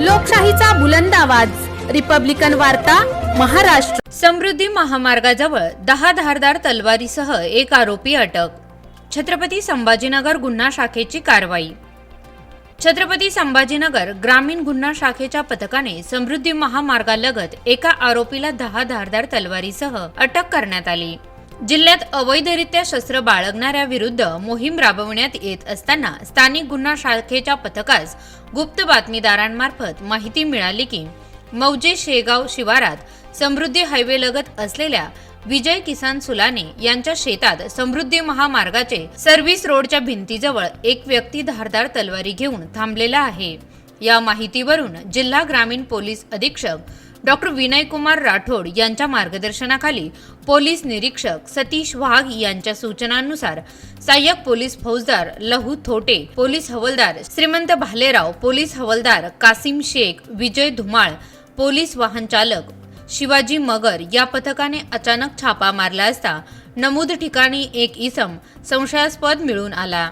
लोकशाहीचा बुलंद आवाज. रिपब्लिकन वार्ता महाराष्ट्र. समृद्धी महामार्गाजवळ दहा धारदार तलवारीसह एक आरोपी अटक. छत्रपती संभाजीनगर गुन्हा शाखेची कारवाई. छत्रपती संभाजीनगर ग्रामीण गुन्हा शाखेच्या पथकाने समृद्धी महामार्गालगत एका आरोपीला दहा धारदार तलवारीसह अटक करण्यात आली. जिल्ह्यात अवैधरित्या शस्त्र बाळगणाऱ्या विरुद्ध मोहीम राबवण्यात येत असताना स्थानिक गुन्हा शाखेच्या पथकास गुप्त बातमीदारांमार्फत माहिती मिळाली की मौजे शेगाव शिवारात समृद्धी हायवे लगत असलेल्या विजय किसान सुलाने यांच्या शेतात समृद्धी महामार्गाचे सर्व्हिस रोडच्या भिंतीजवळ एक व्यक्ती धारदार तलवारी घेऊन थांबलेला आहे. या माहितीवरून जिल्हा ग्रामीण पोलीस अधीक्षक डॉक्टर विनय कुमार राठोड यांच्या मार्गदर्शनाखाली पोलीस निरीक्षक सतीश वाघ यांच्या सूचनांनुसार सहाय्यक पोलीस फौजदार लहू थोटे पोलीस हवलदार श्रीमंत भालेराव पोलीस हवलदार कासिम शेख विजय धुमाळ पोलीस वाहन चालक शिवाजी मगर या पथकाने अचानक छापा मारला असता नमूद ठिकाणी एक इसम संशयास्पद मिळून आला.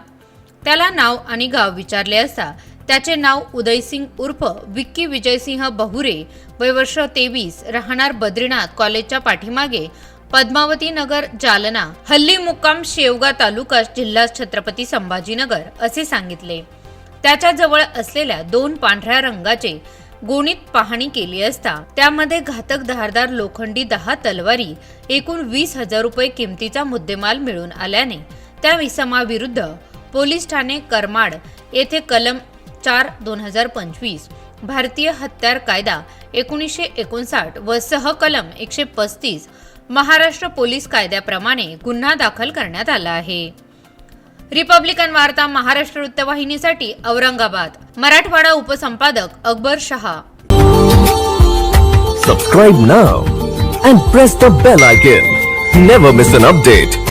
त्याला नाव आणि गाव विचारले असता त्याचे नाव उदयसिंग उर्फ विक्की विजयसिंह बहुरे. वयवर्ष तेवीस. राहणार बद्रीनाथ कॉलेजच्या पाठीमागे पद्मावती नगर जालना. हल्ली मुक्काम शेवगा तालुका जिल्हा छत्रपती संभाजीनगर असे सांगितले. त्याच्याजवळ असलेल्या दोन पांढऱ्या रंगाचे गोणीत पाहणी केली असता त्यामध्ये घातक धारदार लोखंडी दहा तलवारी एकूण वीस हजार रुपये किमतीचा मुद्देमाल मिळून आल्याने त्या विसमाविरुद्ध पोलीस ठाणे करमाड येथे कलम चार दोन हजार पंचवीस. भारतीय हत्यार कायदा एकोणीसशे एकोणसाठ व सहकलम एकशे पस्तीस महाराष्ट्र पोलीस कायद्याप्रमाणे गुन्हा दाखल करण्यात आला आहे. रिपब्लिकन वार्ता महाराष्ट्र वृत्तवाहिनीसाठी Aurangabad. Marathwada उपसंपादक Akbar Shah. Subscribe now and press the bell icon never miss an update